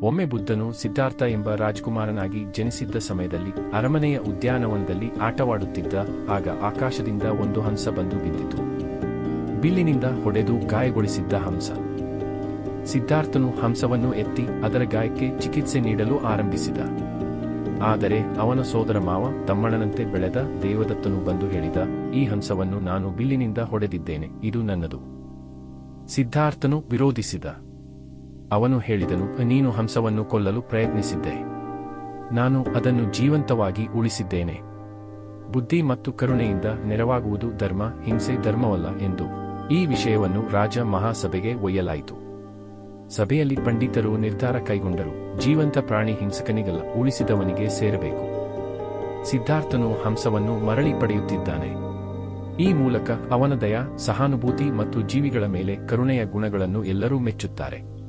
ಒಮ್ಮೆ ಬುದ್ಧನು ಸಿದ್ಧಾರ್ಥ ಎಂಬ ರಾಜಕುಮಾರನಾಗಿ ಜನಿಸಿದ್ದ ಸಮಯದಲ್ಲಿ ಅರಮನೆಯ ಉದ್ಯಾನವನದಲ್ಲಿ ಆಟವಾಡುತ್ತಿದ್ದ ಆಗ ಆಕಾಶದಿಂದ ಒಂದು ಹಂಸ ಬಂದು ಬಿದ್ದಿತು. ಬಿಲ್ಲಿನಿಂದ ಹೊಡೆದು ಗಾಯಗೊಳಿಸಿದ್ದ ಹಂಸ. ಸಿದ್ಧಾರ್ಥನು ಹಂಸವನ್ನು ಎತ್ತಿ ಅದರ ಗಾಯಕ್ಕೆ ಚಿಕಿತ್ಸೆ ನೀಡಲು ಆರಂಭಿಸಿದ. ಆದರೆ ಅವನ ಸೋದರ ಮಾವ ತಮ್ಮಣ್ಣನಂತೆ ಬೆಳೆದ ದೇವದತ್ತನು ಬಂದು ಹೇಳಿದ, ಈ ಹಂಸವನ್ನು ನಾನು ಬಿಲ್ಲಿನಿಂದ ಹೊಡೆದಿದ್ದೇನೆ, ಇದು ನನ್ನದು. ಸಿದ್ಧಾರ್ಥನು ವಿರೋಧಿಸಿದ. ಅವನು ಹೇಳಿದನು, ನೀನು ಹಂಸವನ್ನು ಕೊಲ್ಲಲು ಪ್ರಯತ್ನಿಸಿದ್ದೆ. ನಾನು ಅದನ್ನು ಜೀವಂತವಾಗಿ ಉಳಿಸಿದ್ದೇನೆ. ಬುದ್ಧಿ ಮತ್ತು ಕರುಣೆಯಿಂದ ನೆರವಾಗುವುದು ಧರ್ಮ, ಹಿಂಸೆ ಧರ್ಮವಲ್ಲ ಎಂದು ಈ ವಿಷಯವನ್ನು ರಾಜ ಮಹಾಸಭೆಗೆ ಒಯ್ಯಲಾಯಿತು. ಸಭೆಯಲ್ಲಿ ಪಂಡಿತರು ನಿರ್ಧಾರ ಕೈಗೊಂಡರು, ಜೀವಂತ ಪ್ರಾಣಿ ಹಿಂಸಕನಿಗಲ್ಲ, ಉಳಿಸಿದವನಿಗೆ ಸೇರಬೇಕು. ಸಿದ್ಧಾರ್ಥನು ಹಂಸವನ್ನು ಮರಳಿ ಪಡೆಯುತ್ತಿದ್ದಾನೆ. ಈ ಮೂಲಕ ಅವನ ದಯ, ಸಹಾನುಭೂತಿ ಮತ್ತು ಜೀವಿಗಳ ಮೇಲೆ ಕರುಣೆಯ ಗುಣಗಳನ್ನು ಎಲ್ಲರೂ ಮೆಚ್ಚುತ್ತಾರೆ.